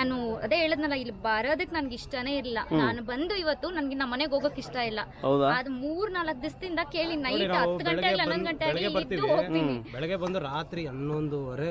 ನಾನು ಅದೇ ಹೇಳದ್ನಲ್ಲ ಇಲ್ಲಿ ಬರೋದಕ್ಕೆ ನನ್ಗೆ ಇಷ್ಟನೇ ಇಲ್ಲ. ನಾನು ಬಂದು ಇವತ್ತು ನನ್ಗೆ ನಮ್ಮ ಮನೆಗೆ ಹೋಗಕ್ ಇಷ್ಟ ಇಲ್ಲ. ಹೌದಾ? ಅದ್ ಮೂರ್ ನಾಲ್ಕ್ ದಿವಸದಿಂದ ಕೇಳಿ ನೈಟ್ ಹತ್ತು ಗಂಟೆ ಇಲ್ಲ ಹನ್ನೊಂದು ಗಂಟೆ ಬೆಳಗ್ಗೆ ಆಗಿ ಇದ್ದು ಹೋಗ್ತೀನಿ. ಬೆಳಗ್ಗೆ ಬಂದು ರಾತ್ರಿ ಹನ್ನೊಂದುವರೆ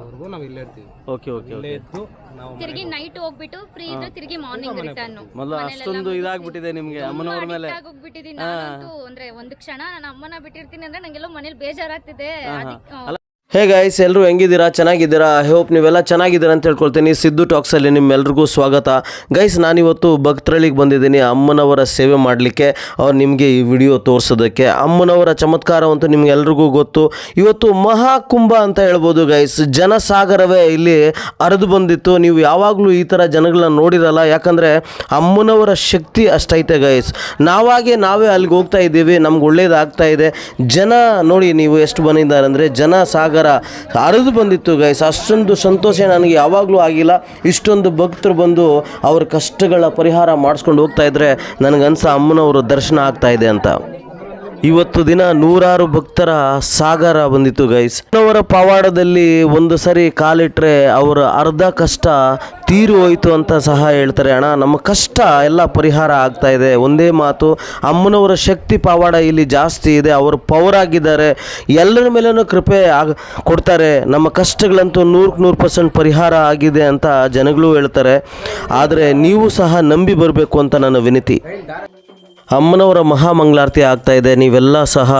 ವರೆಗೂ ನಾವು ಇಲ್ಲೇ ಇರ್ತೀವಿ. ಓಕೆ ಓಕೆ ಇಲ್ಲೇ ಓಕೆ. ಇದ್ದು ನಾವು ತಿರುಗಿ ನೈಟ್ ಹೋಗ್ಬಿಟ್ಟು ಫ್ರೀ ಇದ್ರೆ ತಿರುಗಿ ಮಾರ್ನಿಂಗ್ ರಿಟರ್ನ್ ಮೊದಲು ಅಷ್ಟೊಂದು ಇದಾಗ್ಬಿಟ್ಟಿದೆ ನಿಮ್ಗೆ ಅಮ್ಮನವ್ರ ಮೇಲೆ. ಹೋಗ್ಬಿಟ್ಟಿದೀನಿ ನಾನಂತೂ ಅಂದ್ರೆ ಒಂದ್ ಕ್ಷಣ ನಾನು ಅಮ್ಮನ ಬಿಟ್ಟಿರ್ತೀನಿ ಅಂದ್ರೆ ನಂಗೆಲ್ಲೋ ಮನೇಲಿ ಬೇಜಾರಾಗ್ತಿದೆ. ಅದಕ್ಕೆ ಹೇ ಗೈಸ್ ಎಲ್ಲರೂ ಹೆಂಗಿದ್ದೀರಾ? ಚೆನ್ನಾಗಿದ್ದೀರಾ? ಐ ಹೋಪ್ ನೀವೆಲ್ಲ ಚೆನ್ನಾಗಿದ್ದೀರಾ ಅಂತ ಹೇಳ್ಕೊಳ್ತೀನಿ. ಸಿದ್ದು ಟಾಕ್ಸಲ್ಲಿ ನಿಮ್ಮೆಲ್ರಿಗೂ ಸ್ವಾಗತ. ಗೈಸ್ ನಾನಿವತ್ತು ಭಕ್ತರಳಿಗೆ ಬಂದಿದ್ದೀನಿ. ಅಮ್ಮನವರ ಸೇವೆ ಮಾಡಲಿಕ್ಕೆ ಅವ್ರು ನಿಮಗೆ ಈ ವಿಡಿಯೋ ತೋರಿಸೋದಕ್ಕೆ. ಅಮ್ಮನವರ ಚಮತ್ಕಾರವಂತೂ ನಿಮ್ಗೆಲ್ರಿಗೂ ಗೊತ್ತು. ಇವತ್ತು ಮಹಾಕುಂಭ ಅಂತ ಹೇಳ್ಬೋದು ಗೈಸ್ ಜನಸಾಗರವೇ ಇಲ್ಲಿ ಹರಿದು ಬಂದಿತ್ತು. ನೀವು ಯಾವಾಗಲೂ ಈ ಥರ ಜನಗಳನ್ನ ನೋಡಿರಲ್ಲ. ಯಾಕಂದರೆ ಅಮ್ಮನವರ ಶಕ್ತಿ ಅಷ್ಟೈತೆ ಗೈಸ್ ನಾವಾಗೆ ನಾವೇ ಅಲ್ಲಿಗೆ ಹೋಗ್ತಾ ಇದ್ದೀವಿ. ನಮ್ಗೆ ಒಳ್ಳೇದಾಗ್ತಾ ಇದೆ. ಜನ ನೋಡಿ ನೀವು ಎಷ್ಟು ಬಂದಿದ್ದಾರೆ ಅಂದರೆ ಜನ ಸಾಗರ ಹರಿದು ಬಂದಿತ್ತು ಗೈಸ್ ಅಷ್ಟೊಂದು ಸಂತೋಷ ನನಗೆ ಯಾವಾಗಲೂ ಆಗಿಲ್ಲ. ಇಷ್ಟೊಂದು ಭಕ್ತರು ಬಂದು ಅವ್ರ ಕಷ್ಟಗಳ ಪರಿಹಾರ ಮಾಡಿಸ್ಕೊಂಡು ಹೋಗ್ತಾ ಇದ್ರೆ ನನಗನ್ಸ ಅಮ್ಮನವರು ದರ್ಶನ ಆಗ್ತಾ ಇದೆ ಅಂತ. ಇವತ್ತು ದಿನ ನೂರಾರು ಭಕ್ತರ ಸಾಗರ ಬಂದಿತ್ತು ಗೈಸ್ ಅವರ ಪವಾಡದಲ್ಲಿ ಒಂದು ಸರಿ ಕಾಲಿಟ್ರೆ ಅವರ ಅರ್ಧ ಕಷ್ಟ ತೀರು ಹೋಯಿತು ಅಂತ ಸಹ ಹೇಳ್ತಾರೆ. ಅಣ್ಣ, ನಮ್ಮ ಕಷ್ಟ ಎಲ್ಲ ಪರಿಹಾರ ಆಗ್ತಾ ಇದೆ. ಒಂದೇ ಮಾತು, ಅಮ್ಮನವರ ಶಕ್ತಿ ಪವಾಡ ಇಲ್ಲಿ ಜಾಸ್ತಿ ಇದೆ. ಅವರು ಪವರ್ ಆಗಿದ್ದಾರೆ. ಎಲ್ಲರ ಮೇಲೂ ಕೃಪೆ ಆಗ, ಕೊಡ್ತಾರೆ. ನಮ್ಮ ಕಷ್ಟಗಳಂತೂ ನೂರಕ್ಕೆ ನೂರು ಪರ್ಸೆಂಟ್ ಪರಿಹಾರ ಆಗಿದೆ ಅಂತ ಜನಗಳು ಹೇಳ್ತಾರೆ. ಆದರೆ ನೀವು ಸಹ ನಂಬಿ ಬರಬೇಕು ಅಂತ ನನ್ನ ವಿನಂತಿ. ಅಮ್ಮನವರ ಮಹಾಮಂಗಳಾರತಿ ಆಗ್ತಾ ಇದೆ. ನೀವೆಲ್ಲ ಸಹ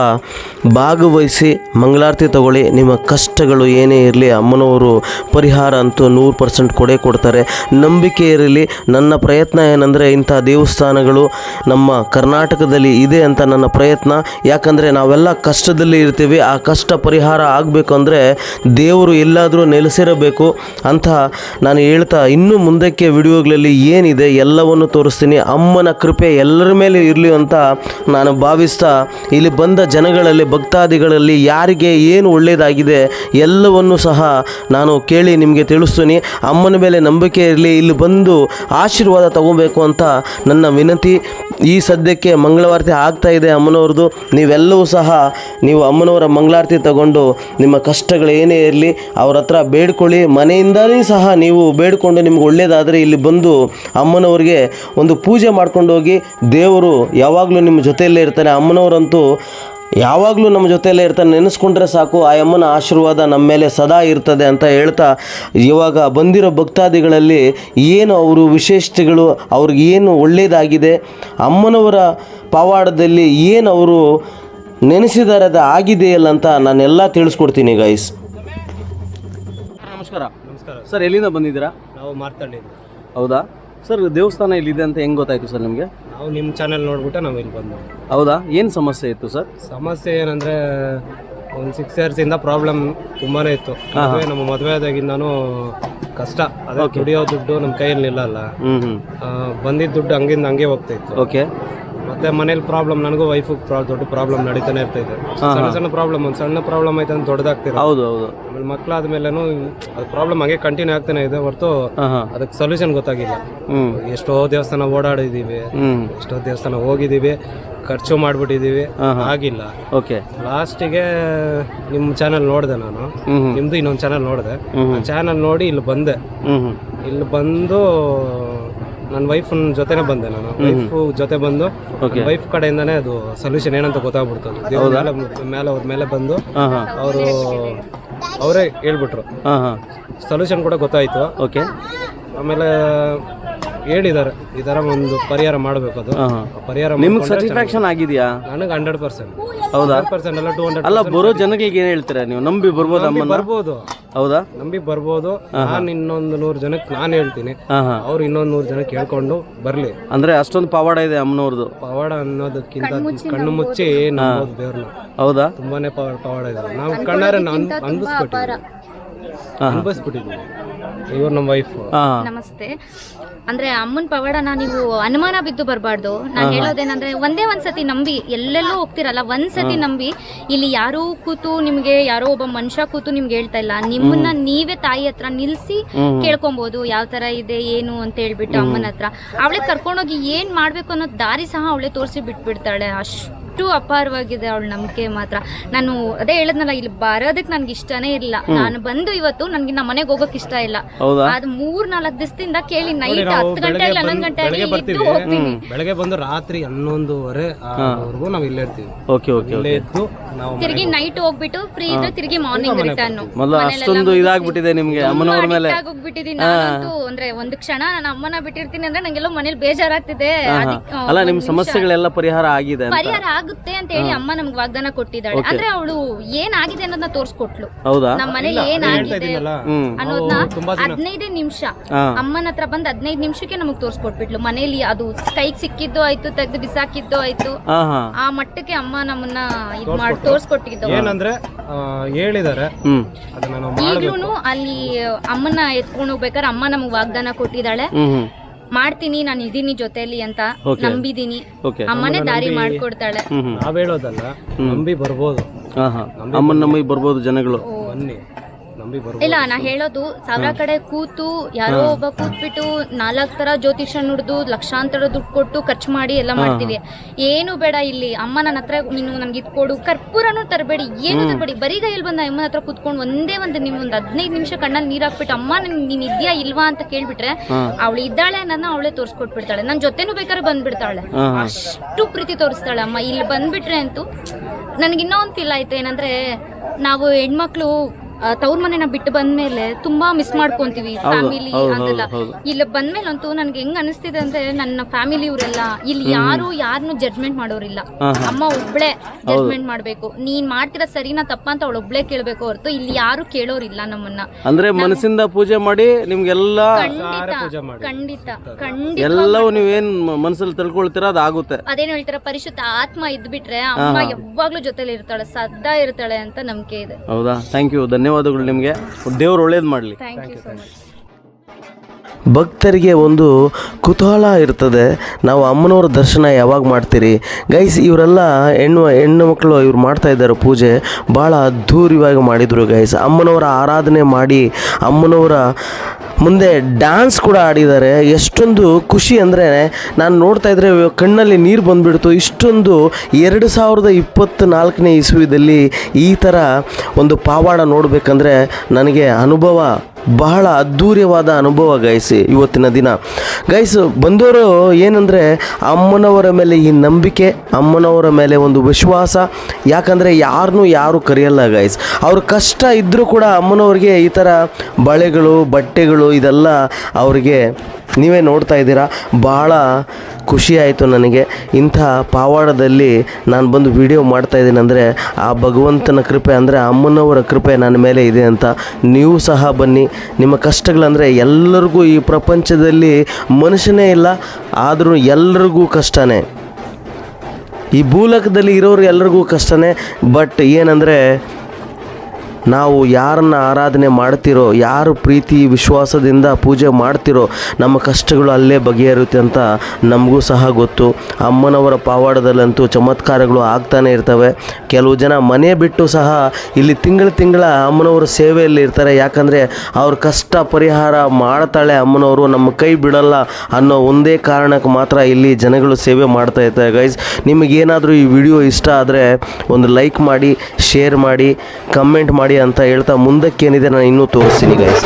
ಭಾಗವಹಿಸಿ ಮಂಗಳಾರತಿ ತಗೊಳ್ಳಿ. ನಿಮ್ಮ ಕಷ್ಟಗಳು ಏನೇ ಇರಲಿ ಅಮ್ಮನವರು ಪರಿಹಾರ ಅಂತೂ ನೂರು ಪರ್ಸೆಂಟ್ ಕೊಡೇ ಕೊಡ್ತಾರೆ. ನಂಬಿಕೆ ಇರಲಿ. ನನ್ನ ಪ್ರಯತ್ನ ಏನಂದರೆ ಇಂಥ ದೇವಸ್ಥಾನಗಳು ನಮ್ಮ ಕರ್ನಾಟಕದಲ್ಲಿ ಇದೆ ಅಂತ ನನ್ನ ಪ್ರಯತ್ನ. ಯಾಕಂದರೆ ನಾವೆಲ್ಲ ಕಷ್ಟದಲ್ಲಿ ಇರ್ತೀವಿ. ಆ ಕಷ್ಟ ಪರಿಹಾರ ಆಗಬೇಕು ಅಂದರೆ ದೇವರು ಎಲ್ಲಾದರೂ ನೆಲೆಸಿರಬೇಕು ಅಂತ ನಾನು ಹೇಳ್ತಾ ಇನ್ನು ಮುಂದಕ್ಕೆ ವಿಡಿಯೋಗಳಲ್ಲಿ ಏನಿದೆ ಎಲ್ಲವನ್ನು ತೋರಿಸ್ತೀನಿ. ಅಮ್ಮನ ಕೃಪೆ ಎಲ್ಲರ ಮೇಲೆ ಇರಲಿ ಅಂತ ನಾನು ಭಾವಿಸ್ತಾ ಇಲ್ಲಿ ಬಂದ ಜನಗಳಲ್ಲಿ, ಭಕ್ತಾದಿಗಳಲ್ಲಿ ಯಾರಿಗೆ ಏನು ಒಳ್ಳೆಯದಾಗಿದೆ ಎಲ್ಲವನ್ನು ಸಹ ನಾನು ಕೇಳಿ ನಿಮಗೆ ತಿಳಿಸ್ತೀನಿ. ಅಮ್ಮನ ಮೇಲೆ ನಂಬಿಕೆ ಇರಲಿ, ಇಲ್ಲಿ ಬಂದು ಆಶೀರ್ವಾದ ತಗೋಬೇಕು ಅಂತ ನನ್ನ ವಿನಂತಿ. ಈ ಸದ್ಯಕ್ಕೆ ಮಂಗಳವಾರತಿ ಆಗ್ತಾ ಇದೆ ಅಮ್ಮನವ್ರದ್ದು. ನೀವೆಲ್ಲವೂ ಸಹ ನೀವು ಅಮ್ಮನವರ ಮಂಗಳಾರತಿ ತಗೊಂಡು ನಿಮ್ಮ ಕಷ್ಟಗಳು ಏನೇ ಇರಲಿ, ಅವ್ರ ಹತ್ರ ಬೇಡ್ಕೊಳ್ಳಿ. ಮನೆಯಿಂದಲೇ ಸಹ ನೀವು ಬೇಡಿಕೊಂಡು ನಿಮ್ಗೆ ಒಳ್ಳೆಯದಾದರೆ ಇಲ್ಲಿ ಬಂದು ಅಮ್ಮನವ್ರಿಗೆ ಒಂದು ಪೂಜೆ ಮಾಡ್ಕೊಂಡು ಹೋಗಿ ದೇವರು ಯಾವಾಗಲೂ ನಿಮ್ಮ ಜೊತೆಯಲ್ಲೇ ಇರ್ತಾನೆ. ಅಮ್ಮನವರಂತೂ ಯಾವಾಗಲೂ ನಮ್ಮ ಜೊತೆಯಲ್ಲೇ ಇರ್ತಾನೆ. ನೆನೆಸ್ಕೊಂಡ್ರೆ ಸಾಕು ಆ ಅಮ್ಮನ ಆಶೀರ್ವಾದ ನಮ್ಮ ಮೇಲೆ ಸದಾ ಇರ್ತದೆ ಅಂತ ಹೇಳ್ತಾ ಇವಾಗ ಬಂದಿರೋ ಭಕ್ತಾದಿಗಳಲ್ಲಿ ಏನು ಅವರು ವಿಶೇಷತೆಗಳು ಅವ್ರಿಗೆ ಏನು ಒಳ್ಳೆಯದಾಗಿದೆ ಅಮ್ಮನವರ ಪವಾಡದಲ್ಲಿ ಏನು ಅವರು ನೆನೆಸಿದ್ದಾರೆ ಅದು ಆಗಿದೆಯಲ್ಲ ಅಂತ ನಾನೆಲ್ಲ ತಿಳಿಸ್ಕೊಡ್ತೀನಿ ಗೈಸ್ ನಮಸ್ಕಾರ. ನಮಸ್ಕಾರ. ಸರ್ ಎಲ್ಲಿಂದ ಬಂದಿದ್ದೀರಾ? ನಾವು ಮಾತಾಡಿದ್ದೀವಿ ಹೌದಾ? ಸರ್ ದೇವಸ್ಥಾನ ಇಲ್ಲಿದೆ ಅಂತ ಹೆಂಗ್ ಗೊತ್ತಾಯ್ತು ಸರ್ ನಿಮಗೆ? ನಾವು ನಿಮ್ಮ ಚಾನೆಲ್ ನೋಡ್ಬಿಟ್ಟು ನಾವು ಇಲ್ಲಿ ಬಂದ್ವಿ. ಹೌದಾ? ಏನು ಸಮಸ್ಯೆ ಇತ್ತು ಸರ್? ಸಮಸ್ಯೆ ಏನಂದ್ರೆ ಒಂದು ಸಿಕ್ಸ್ ಇಯರ್ಸ್ ಇಂದ ಪ್ರಾಬ್ಲಮ್ ತುಂಬಾನೇ ಇತ್ತು. ಮದ್ವೆ ನಮ್ಮ ಮದುವೆ ಆದಾಗಿಂದಾನು ಕಷ್ಟ. ಅದೇ ದುಡಿಯೋ ದುಡ್ಡು ನಮ್ಮ ಕೈಯಲ್ಲಿ ನಿಲ್ಲಲ್ಲ. ಹ್ಞೂ ಹ್ಞೂ ಆ, ಬಂದಿದ್ದ ದುಡ್ಡು ಹಂಗಿಂದ ಹಂಗೆ ಹೋಗ್ತಾ ಇತ್ತು. ಓಕೆ ಮತ್ತೆ ಮನೇಲಿ ಪ್ರಾಬ್ಲಮ್ ನನಗೂ ವೈಫ್ ದೊಡ್ಡ ಪ್ರಾಬ್ಲಮ್ ನಡೀತಾನೆ ಇರ್ತೈತೆ ಸಣ್ಣ ಸಣ್ಣ ಪ್ರಾಬ್ಲಮ್ ಒಂದು ಸಣ್ಣ ಪ್ರಾಬ್ಲಮ್ ಐತೆ ಅಂತ ದೊಡ್ಡದಾಗ್ತಿರ. ಹೌದು ಹೌದು. ಆಮೇಲೆ ಮಕ್ಕಳಾದ್ಮೇಲೆನೂ ಅದು ಪ್ರಾಬ್ಲಮ್ ಹಾಗೆ ಕಂಟಿನ್ಯೂ ಆಗ್ತಾನೆ ಇದೆ ಹೊರತು ಅದಕ್ಕೆ ಸೊಲ್ಯೂಷನ್ ಗೊತ್ತಾಗಿಲ್ಲ. ಎಷ್ಟೋ ದೇವಸ್ಥಾನ ಓಡಾಡಿದೀವಿ ಎಷ್ಟೋ ದೇವಸ್ಥಾನ ಹೋಗಿದ್ದೀವಿ ಖರ್ಚು ಮಾಡ್ಬಿಟ್ಟಿದೀವಿ ಆಗಿಲ್ಲ. ಓಕೆ. ಲಾಸ್ಟಿಗೆ ನಿಮ್ಮ ಚಾನಲ್ ನೋಡಿದೆ ನಾನು. ನಿಮ್ದು ಇನ್ನೊಂದು ಚಾನಲ್ ನೋಡಿದೆ. ಚಾನಲ್ ನೋಡಿ ಇಲ್ಲಿ ಬಂದೆ. ಇಲ್ಲಿ ಬಂದು ನನ್ನ ವೈಫ್ ಜೊತೆನೆ ಬಂದೆ ನಾನು. ವೈಫ್ ಜೊತೆ ಬಂದು ವೈಫ್ ಕಡೆಯಿಂದಾನೇ ಅದು ಸೊಲ್ಯೂಷನ್ ಏನಂತ ಗೊತ್ತಾಗ್ಬಿಡ್ತು ಅದು ದೇವ್ರ ಮೇಲೆ ಮೇಲೆ ಅವ್ರ ಮೇಲೆ ಬಂದು ಅವರು ಅವರೇ ಹೇಳ್ಬಿಟ್ರು. ಸೊಲ್ಯೂಷನ್ ಕೂಡ ಗೊತ್ತಾಯ್ತು. ಓಕೆ ಆಮೇಲೆ ಹೇಳಿದ್ದಾರೆ. ಈ ತರ ಒಂದು ಪರಿಹಾರ ಮಾಡಬೇಕು ಅದು. ಪರಿಹಾರ ನಿಮ್ಗೆ ಸ್ಯಾಟಿಸ್ಫ್ಯಾಕ್ಷನ್ ಆಗಿದೆಯಾ? ನನಗೆ ಹಂಡ್ರೆಡ್ ಪರ್ಸೆಂಟ್ ಹೌದಾ? ಪರ್ಸೆಂಟ್ ಅಲ್ಲ ಟೂ ಹಂಡ್ರೆಡ್ ಅಲ್ಲ ಬರೋ ಜನಗಳಿಗೆ ಏನು ಹೇಳ್ತೀರಾ ನೀವು? ನಂಬಿ ಬರ್ಬೋದು ಅಮ್ಮನ ಬರ್ಬೋದು. ಹೌದಾ? ನಂಬಿ ಬರ್ಬೋದು. ನಾನು ಇನ್ನೊಂದು ನೂರು ಜನಕ್ಕೆ ನಾನು ಹೇಳ್ತೀನಿ. ಅವ್ರು ಇನ್ನೊಂದು ನೂರು ಜನಕ್ಕೆ ಹೇಳ್ಕೊಂಡು ಬರ್ಲಿ. ಅಂದ್ರೆ ಅಷ್ಟೊಂದು ಪವಾಡ ಇದೆ ಅಮ್ಮನವ್ರದ್ದು ಪವಾಡ ಅನ್ನೋದಕ್ಕಿಂತ ಕಣ್ಣು ಮುಚ್ಚಿ ನಂಬೋದು. ದೇವ್ರನ್ನ ಹೌದಾ? ತುಂಬಾನೇ ಪವ- ಪವಾಡ ಇದೆ. ನಾವು ಕಣ್ಣಾರೆ ಅನ್ಭವಿಸ್ಬಿಟ್ಟಿದ್ದೀವಿ ಅನ್ಭವಿಸ್ಬಿಟ್ಟಿದ್ದೀವಿ. ಇವ್ರು ನಮ್ಮ ವೈಫ್ ಹಾಂ ನಮಸ್ತೆ. ಅಂದ್ರೆ ಅಮ್ಮನ ಪವಾಡನ ನೀವು ಅನುಮಾನ ಬಿದ್ದು ಬರಬಾರ್ದು. ನಾನು ಹೇಳೋದೇನಂದ್ರೆ ಒಂದೇ ಒಂದ್ಸತಿ ನಂಬಿ ಎಲ್ಲೆಲ್ಲೂ ಹೋಗ್ತಿರಲ್ಲ ಒಂದ್ಸತಿ ನಂಬಿ ಇಲ್ಲಿ ಯಾರೋ ಕೂತು ನಿಮ್ಗೆ ಯಾರೋ ಒಬ್ಬ ಮನುಷ್ಯ ಕೂತು ನಿಮ್ಗೆ ಹೇಳ್ತಾ ಇಲ್ಲ. ನಿಮ್ಮನ್ನ ನೀವೇ ತಾಯಿ ಹತ್ರ ನಿಲ್ಸಿ ಕೇಳ್ಕೊಬಹುದು ಯಾವ ತರ ಇದೆ ಏನು ಅಂತ ಹೇಳ್ಬಿಟ್ಟು ಅಮ್ಮನ ಹತ್ರ. ಅವಳೆ ಕರ್ಕೊಂಡೋಗಿ ಏನ್ ಮಾಡ್ಬೇಕು ಅನ್ನೋ ದಾರಿ ಸಹ ಅವಳೆ ತೋರಿಸಿ ಬಿಟ್ಬಿಡ್ತಾಳೆ. ಅಷ್ಟು ಅಷ್ಟು ಅಪಾರವಾಗಿದೆ ಅವಳ ನಂಬಿಕೆ ಮಾತ್ರ. ನಾನು ಅದೇ ಹೇಳದ್ನಲ್ಲ ಇಲ್ಲಿ ಬರೋದಕ್ಕೆ ನನ್ಗೆ ಇಷ್ಟನೇ ಇಲ್ಲ. ನಾನು ಬಂದು ಇವತ್ತು ನನ್ಗೆ ನಮ್ಮ ಮನೆಗೆ ಹೋಗೋಕ್ ಇಷ್ಟ ಇಲ್ಲ. ಹೌದಾ? ಅದ್ ಮೂರ್ ನಾಲ್ಕು ದಿವಸದಿಂದ ಕೇಳಿ ನೈಟ್ ಹತ್ತು ಗಂಟೆ ಇಲ್ಲ ಹನ್ನೊಂದು ಗಂಟೆ ಇದ್ದು ಹೋಗ್ತೀನಿ ಬೆಳಗ್ಗೆ ಬಂದು ರಾತ್ರಿ ಹನ್ನೊಂದುವರೆ ವರೆಗೂ ನಾವು ಇಲ್ಲೇ ಇರ್ತೀವಿ. ಓಕೆ ಓಕೆ ಇಲ್ಲೇ ಇದ್ದು ತಿರುಗಿ ನೈಟ್ ಹೋಗ್ಬಿಟ್ಟು ಫ್ರೀ ಇದ್ರೆ ತಿರುಗಿ ಮಾರ್ನಿಂಗ್ ರಿಟರ್ನ್ ಮೊದಲು ಅಷ್ಟೊಂದು ಇದಾಗ್ಬಿಟ್ಟಿದೆ ನಿಮ್ಗೆ ಅಮ್ಮನವ್ರ ಮೇಲೆ. ಹೋಗ್ಬಿಟ್ಟಿದೀನಿ ನಾನಂತೂ. ಅಂದ್ರೆ ಒಂದ್ ಕ್ಷಣ ನಾನು ಅಮ್ಮನ ಬಿಟ್ಟಿರ್ತೀನಿ ಅಂದ್ರೆ ನಂಗೆಲ್ಲೋ ಮನೇಲಿ ಬೇಜಾರಾಗ್ತಿದೆ. ಅಲ್ಲ ನಿಮ್ ಸಮಸ್ಯೆಗಳೆಲ್ಲ ಪರಿಹಾರ ಆಗಿದೆ ಅಂತ. ಪರಿಹಾರ ಆಗುತ್ತೆ ಅಂತ ಹೇಳಿ ಅಮ್ಮ ನಮ್ಗೆ ವಾಗ್ದಾನ ಕೊಟ್ಟಿದ್ದಾಳೆ. ಅಂದ್ರೆ ಅವಳು ಏನಾಗಿದೆ ಅನ್ನೋದನ್ನ ತೋರಿಸ್ಕೊಟ್ಲು. ಹೌದಾ? ನಮ್ಮ ಮನೇಲಿ ಏನಾಗಿದೆ ಅನ್ನೋದನ್ನ ಹದಿನೈದೇ ನಿಮಿಷ. ಅಮ್ಮನ ಹತ್ರ ಬಂದ್ ಹದಿನೈದು ನಿಮಿಷಕ್ಕೆ ನಮಗ್ ತೋರಿಸ್ಕೊಟ್ಬಿಟ್ಲು. ಮನೇಲಿ ಅದು ಕೈಗೆ ಸಿಕ್ಕಿದ್ದು ಆಯ್ತು ತೆಗ್ದು ಬಿಸಾಕಿದ್ದು ಆಯ್ತು. ಆ ಮಟ್ಟಕ್ಕೆ ಅಮ್ಮ ನಮ್ಮನ್ನ ಇದ್ ಮಾಡಿ ತೋರ್ಸ್ಕೊಟ್ಟಿದ್ದು ಏನಂದ್ರೆ ಆ, ಹೇಳಿದಾರೆ. ಹ್ಮ್. ಅದನ್ನ ನಾವು ಮಾಡ್ಬೇಕು. ಅಲ್ಲಿ ಅಮ್ಮನ ಎತ್ಕೊಂಡು ಹೋಗ್ಬೇಕಾದ್ರೆ ಅಮ್ಮ ನಮಗ್ ವಾಗ್ದಾನ ಕೊಟ್ಟಿದ್ದಾಳೆ. ಹ್ಮ್ ಹ್ಮ್. ಮಾಡ್ತೀನಿ ನಾನು ಇದೀನಿ ಜೊತೆಲಿ ಅಂತ Okay. ನಂಬಿದೀನಿ. ಓಕೆ. ಅಮ್ಮನೇ ದಾರಿ ಮಾಡ್ಕೊಡ್ತಾಳೆ. ಹ್ಮ್ ಹ್ಮ್. ನಾವ್ ಹೇಳೋದಲ್ಲ ನಂಬಿ ಬರ್ಬೋದು. ಹಾ ಹಾ ಅಮ್ಮನ ನಮಗೆ ಬರ್ಬೋದು ಜನಗಳು. ಬನ್ನಿ. ಇಲ್ಲ ನಾ ಹೇಳೋದು ಸಾವಿರ ಕಡೆ ಕೂತು ಯಾರೋ ಒಬ್ಬ ಕೂತ್ಬಿಟ್ಟು ನಾಲ್ಕು ತರ ಜ್ಯೋತಿಷ ನುಡ್ದು ಲಕ್ಷಾಂತರ ದುಡ್ಡು ಕೊಟ್ಟು ಖರ್ಚು ಮಾಡಿ ಎಲ್ಲ ಮಾಡ್ತೀವಿ. ಏನು ಬೇಡ ಇಲ್ಲಿ. ಅಮ್ಮ ನನ್ನ ಹತ್ರ ನೀನು ನನ್ಗೆ ಇದ್ಕೊಡು ಕರ್ಪೂರನು ತರಬೇಡಿ. ಏನು ತರಬೇಡಿ. ಬರೀ ಕೈಯಲ್ಲಿ ಬಂದ ಅಮ್ಮನ ಹತ್ರ ಕೂತ್ಕೊಂಡು ಒಂದೇ ಒಂದು ನಿಮ್ ಒಂದು ಹದಿನೈದು ನಿಮಿಷ ಕಣ್ಣಲ್ಲಿ ನೀರ್ ಹಾಕ್ಬಿಟ್ಟು ಅಮ್ಮ ನನ್- ನೀನ್ ಇದ್ಯಾ ಇಲ್ವಾ? ಅಂತ ಕೇಳ್ಬಿಟ್ರೆ ಅವಳು ಇದ್ದಾಳೆ ಅನ್ನ ಅವಳೇ ತೋರ್ಸ್ಕೊಟ್ಬಿಡ್ತಾಳೆ. ನನ್ನ ಜೊತೆನೂ ಬೇಕಾದ್ರೆ ಬಂದ್ಬಿಡ್ತಾಳೆ. ಅಷ್ಟು ಪ್ರೀತಿ ತೋರಿಸ್ತಾಳೆ ಅಮ್ಮ. ಇಲ್ಲಿ ಬಂದ್ಬಿಟ್ರೆ ಅಂತೂ ನನಗೆ ಇನ್ನೂ ಒಂದು ಫೀಲ್ ಆಯ್ತು ಏನಂದ್ರೆ ನಾವು ಹೆಣ್ಮಕ್ಳು ತವ್ರ ಮನೆನ ಬಿಟ್ಟು ಬಂದ್ಮೇಲೆ ತುಂಬಾ ಮಿಸ್ ಮಾಡ್ಕೊಂತೀವಿ ಫ್ಯಾಮಿಲಿ ಹೌದು. ಇಲ್ಲಿ ಬಂದ್ಮೇಲೆ ಅಂತೂ ನನ್ಗೆ ಹೆಂಗ್ ಅನಿಸ್ತಿದೆ ಅಂದ್ರೆ ನನ್ನ ಫ್ಯಾಮಿಲಿ ಇವರೆಲ್ಲ ಇಲ್ಲಿ ಯಾರು ಯಾರನ್ನು ಜಡ್ಜ್ಮೆಂಟ್ ಮಾಡೋರಿಲ್ಲ. ಅಮ್ಮ ಒಬ್ಳೆ ಜಡ್ಜ್ಮೆಂಟ್ ಮಾಡ್ಬೇಕು. ನೀನ್ ಮಾಡ್ತಿರೋ ಸರಿನಾ ತಪ್ಪ ಅಂತ ಅವಳು ಒಬ್ಳೆ ಕೇಳ್ಬೇಕು ಹೊರತು ಇಲ್ಲಿ ಯಾರು ಕೇಳೋರಿಲ್ಲ ನಮ್ಮನ್ನ. ಅಂದ್ರೆ ಮನಸ್ಸಿಂದ ಪೂಜೆ ಮಾಡಿ ನಿಮ್ಗೆಲ್ಲ ಖಂಡಿತ ಪೂಜೆ ಮಾಡಿ. ಖಂಡಿತ ಖಂಡಿತ ಎಲ್ಲವೂ ನೀವೇನ್ ಮನಸ್ಸಲ್ಲಿ ತಿಳ್ಕೊಳ್ತೀರಾ ಅದಾಗುತ್ತೆ ಅದೇನು ಹೇಳ್ತಾರೆ ಪರಿಶುದ್ಧ ಆತ್ಮ ಇದ್ಬಿಟ್ರೆ ಅಮ್ಮ ಯಾವಾಗ್ಲೂ ಜೊತೆಲಿ ಇರ್ತಾಳೆ ಸದಾ ಇರ್ತಾಳೆ ಅಂತ ನಂಬಿಕೆ ಇದೆ. ಹೌದಾ? ಥ್ಯಾಂಕ್ ಯು ಧನ್ಯವಾದಗಳು ನಿಮಗೆ. ದೇವ್ರು ಒಳ್ಳೇದು ಮಾಡಲಿ. ಥ್ಯಾಂಕ್ ಯು ಭಕ್ತರಿಗೆ ಒಂದು ಕುತೂಹಲ ಇರ್ತದೆ. ನಾವು ಅಮ್ಮನವ್ರ ದರ್ಶನ ಯಾವಾಗ ಮಾಡ್ತೀರಿ? ಗೈಸ್ ಇವರೆಲ್ಲ ಹೆಣ್ಣು ಹೆಣ್ಣು ಮಕ್ಕಳು ಇವ್ರು ಮಾಡ್ತಾ ಇದ್ದಾರೆ ಪೂಜೆ. ಭಾಳ ಅದ್ಧೂರಿವಾಗಿ ಮಾಡಿದರು ಗೈಸ್ ಅಮ್ಮನವರ ಆರಾಧನೆ ಮಾಡಿ, ಅಮ್ಮನವರ ಮುಂದೆ ಡ್ಯಾನ್ಸ್ ಕೂಡ ಆಡಿದ್ದಾರೆ. ಎಷ್ಟೊಂದು ಖುಷಿ ಅಂದರೆ, ನಾನು ನೋಡ್ತಾ ಇದ್ದರೆ ಕಣ್ಣಲ್ಲಿ ನೀರು ಬಂದುಬಿಡ್ತು. ಇಷ್ಟೊಂದು ಎರಡು ಸಾವಿರದ ಇಪ್ಪತ್ತ್ನಾಲ್ಕನೇ ಈ ಥರ ಒಂದು ಪಾವಾಡ ನೋಡಬೇಕಂದ್ರೆ ನನಗೆ ಅನುಭವ ಬಹಳ ಅದ್ಧೂರ್ಯವಾದ ಅನುಭವ ಗೈಸ್ ಇವತ್ತಿನ ದಿನ. ಗೈಸ್ ಬಂದವರು ಏನಂದರೆ ಅಮ್ಮನವರ ಮೇಲೆ ಈ ನಂಬಿಕೆ, ಅಮ್ಮನವರ ಮೇಲೆ ಒಂದು ವಿಶ್ವಾಸ. ಯಾಕಂದರೆ ಯಾರನ್ನೂ ಯಾರು ಕರೆಯಲ್ಲ ಗೈಸ್ ಅವ್ರ ಕಷ್ಟ ಇದ್ದರೂ ಕೂಡ ಅಮ್ಮನವ್ರಿಗೆ ಈ ಥರ ಬಳೆಗಳು, ಬಟ್ಟೆಗಳು ಇದೆಲ್ಲ ಅವ್ರಿಗೆ ನೀವೇ ನೋಡ್ತಾ ಇದ್ದೀರಾ? ಭಾಳ ಖುಷಿಯಾಯಿತು ನನಗೆ. ಇಂಥ ಪಾವಾಡದಲ್ಲಿ ನಾನು ಬಂದು ವಿಡಿಯೋ ಮಾಡ್ತಾ ಇದ್ದೀನಿ ಅಂದರೆ, ಆ ಭಗವಂತನ ಕೃಪೆ ಅಂದರೆ, ಅಮ್ಮನವರ ಕೃಪೆ ನನ್ನ ಮೇಲೆ ಇದೆ ಅಂತ ನೀವು ಸಹ ಬನ್ನಿ. ನಿಮ್ಮ ಕಷ್ಟಗಳಂದರೆ ಎಲ್ಲರಿಗೂ ಈ ಪ್ರಪಂಚದಲ್ಲಿ ಮನುಷ್ಯನೇ ಇಲ್ಲ, ಆದರೂ ಎಲ್ಲರಿಗೂ ಕಷ್ಟನೇ. ಈ ಭೂಲಕದಲ್ಲಿ ಇರೋರು ಎಲ್ರಿಗೂ ಕಷ್ಟನೇ, ಬಟ್ ಏನಂದರೆ ನಾವು ಯಾರನ್ನ ಆರಾಧನೆ ಮಾಡ್ತಿರೋ, ಯಾರು ಪ್ರೀತಿ, ವಿಶ್ವಾಸದಿಂದ ಪೂಜೆ ಮಾಡ್ತಿರೋ, ನಮ್ಮ ಕಷ್ಟಗಳು ಅಲ್ಲೇ ಬಗೆಹರುತ್ತೆ ಅಂತ ನಮಗೂ ಸಹ ಗೊತ್ತು. ಅಮ್ಮನವರ ಪಾವಾಡದಲ್ಲಂತೂ ಚಮತ್ಕಾರಗಳು ಆಗ್ತಾನೆ ಇರ್ತವೆ. ಕೆಲವು ಜನ ಮನೆ ಬಿಟ್ಟು ಸಹ ಇಲ್ಲಿ ತಿಂಗಳ ತಿಂಗಳ ಅಮ್ಮನವರ ಸೇವೆಯಲ್ಲಿ ಇರ್ತಾರೆ. ಯಾಕಂದರೆ ಅವ್ರ ಕಷ್ಟ ಪರಿಹಾರ ಮಾಡ್ತಾಳೆ ಅಮ್ಮನವರು, ನಮ್ಮ ಕೈ ಬಿಡಲ್ಲ ಅನ್ನೋ ಒಂದೇ ಕಾರಣಕ್ಕೆ ಮಾತ್ರ ಇಲ್ಲಿ ಜನಗಳು ಸೇವೆ ಮಾಡ್ತಾ ಇರ್ತಾರೆ. ಗೈಸ್ ನಿಮಗೇನಾದರೂ ಈ ವಿಡಿಯೋ ಇಷ್ಟ ಆದರೆ ಒಂದು ಲೈಕ್ ಮಾಡಿ ಶೇರ್ ಮಾಡಿ ಕಮೆಂಟ್ ಮಾಡಿ. ಅಂತ ಹೇಳ್ತಾ ಮುಂದಕ್ಕೇನಿದೆ ನಾನು ಇನ್ನೂ ತೋರಿಸ್ತೀನಿ ಗೈಸ್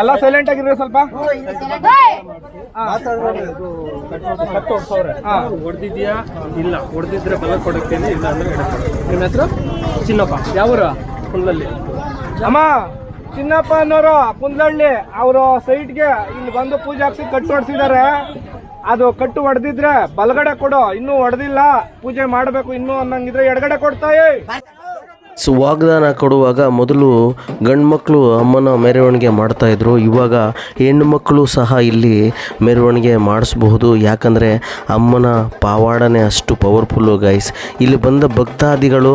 ಎಲ್ಲ ಸೈಲೆಂಟ್ ಆಗಿರ್ರಿ ಸ್ವಲ್ಪ? ಹೊಡೆದಿದ್ಯಾ? ಇಲ್ಲ ಹೊಡೆದಿದ್ರೆ ಬಲ ಕೊಡಕ್ಕೇನೆ ಇಲ್ಲ ಅಂದ್ರೆ ನಿಮ್ಮ ಹೆಸರು? ಚಿನ್ನಪ್ಪ. ಯಾವ ಫುಲ್ಲಲ್ಲಿ ಅಮ್ಮ ಚಿನ್ನಪ್ಪ ಅನ್ನೋರು ಕುಂದಳ್ಳಿ ಅವರು ಸೈಟ್ಗೆ ಇಲ್ಲಿ ಬಂದು ಪೂಜೆ ಹಾಕ್ಸಿ ಕಟ್ಟು ಹೊಡ್ಸಿದ್ದಾರೆ. ಅದು ಕಟ್ಟು ಹೊಡೆದಿದ್ರೆ ಬಲಗಡೆ ಕೊಡು, ಇನ್ನೂ ಹೊಡೆದಿಲ್ಲ. ಪೂಜೆ ಮಾಡಬೇಕು, ಇನ್ನೂ ಅನ್ನಂಗಿದ್ರೆ ಎಡಗಡೆ ಕೊಡ್ತಾಯಿ. ಸೊ ವಾಗ್ದಾನ ಕೊಡುವಾಗ ಮೊದಲು ಗಂಡ್ಮಕ್ಳು ಅಮ್ಮನ ಮೆರವಣಿಗೆ ಮಾಡ್ತಾಯಿದ್ರು ಇವಾಗ ಹೆಣ್ಣುಮಕ್ಕಳು ಸಹ ಇಲ್ಲಿ ಮೆರವಣಿಗೆ ಮಾಡಿಸ್ಬಹುದು. ಯಾಕಂದರೆ ಅಮ್ಮನ ಪಾವಾಡನೆ ಅಷ್ಟು ಪವರ್ಫುಲ್ಲು ಗೈಸ್ ಇಲ್ಲಿ ಬಂದ ಭಕ್ತಾದಿಗಳು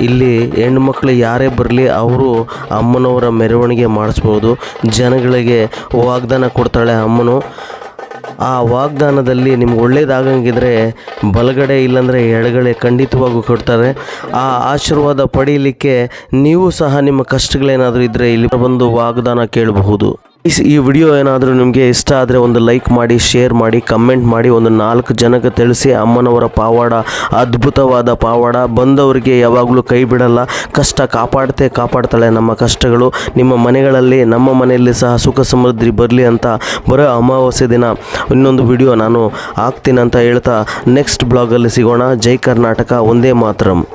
ಇಲ್ಲಿ ಹೆಣ್ಮಕ್ಳು ಯಾರೇ ಬರಲಿ ಅವರು ಅಮ್ಮನವರ ಮೆರವಣಿಗೆ ಮಾಡಿಸ್ಬೋದು. ಜನಗಳಿಗೆ ವಾಗ್ದಾನ ಕೊಡ್ತಾಳೆ ಅಮ್ಮನು. ಆ ವಾಗ್ದಾನದಲ್ಲಿ ನಿಮ್ಗೆ ಒಳ್ಳೇದಾಗಂಗಿದ್ರೆ ಬಲಗಡೆ ಇಲ್ಲಾಂದರೆ ಎಡಗಡೆ ಖಂಡಿತವಾಗೂ ಕೊಡ್ತಾರೆ. ಆ ಆಶೀರ್ವಾದ ಪಡೀಲಿಕ್ಕೆ ನೀವು ಸಹ ನಿಮ್ಮ ಕಷ್ಟಗಳೇನಾದರೂ ಇದ್ದರೆ ಇಲ್ಲಿ ಬಂದು ವಾಗ್ದಾನ ಕೇಳಬಹುದು. ಈ ವಿಡಿಯೋ ಏನಾದರೂ ನಿಮಗೆ ಇಷ್ಟ ಆದರೆ ಒಂದು ಲೈಕ್ ಮಾಡಿ, ಶೇರ್ ಮಾಡಿ, ಕಮೆಂಟ್ ಮಾಡಿ, ಒಂದು ನಾಲ್ಕು ಜನಕ್ಕೆ ತಿಳಿಸಿ. ಅಮ್ಮನವರ ಪಾವಾಡ, ಅದ್ಭುತವಾದ ಪಾವಾಡ. ಬಂದವರಿಗೆ ಯಾವಾಗಲೂ ಕೈ ಬಿಡಲ್ಲ. ಕಷ್ಟ ಕಾಪಾಡ್ತೇ, ಕಾಪಾಡ್ತಾಳೆ ನಮ್ಮ ಕಷ್ಟಗಳು. ನಿಮ್ಮ ಮನೆಗಳಲ್ಲಿ, ನಮ್ಮ ಮನೆಯಲ್ಲಿ ಸಹ ಸುಖ ಸಮೃದ್ಧಿ ಬರಲಿ ಅಂತ ಬರೋ ಅಮಾವಾಸ್ಯೆ ದಿನ. ಇನ್ನೊಂದು ವಿಡಿಯೋ ನಾನು ಹಾಕ್ತೀನಿ ಅಂತ ಹೇಳ್ತಾ ನೆಕ್ಸ್ಟ್ ಬ್ಲಾಗಲ್ಲಿ ಸಿಗೋಣ. ಜೈ ಕರ್ನಾಟಕ, ಒಂದೇ ಮಾತರಂ.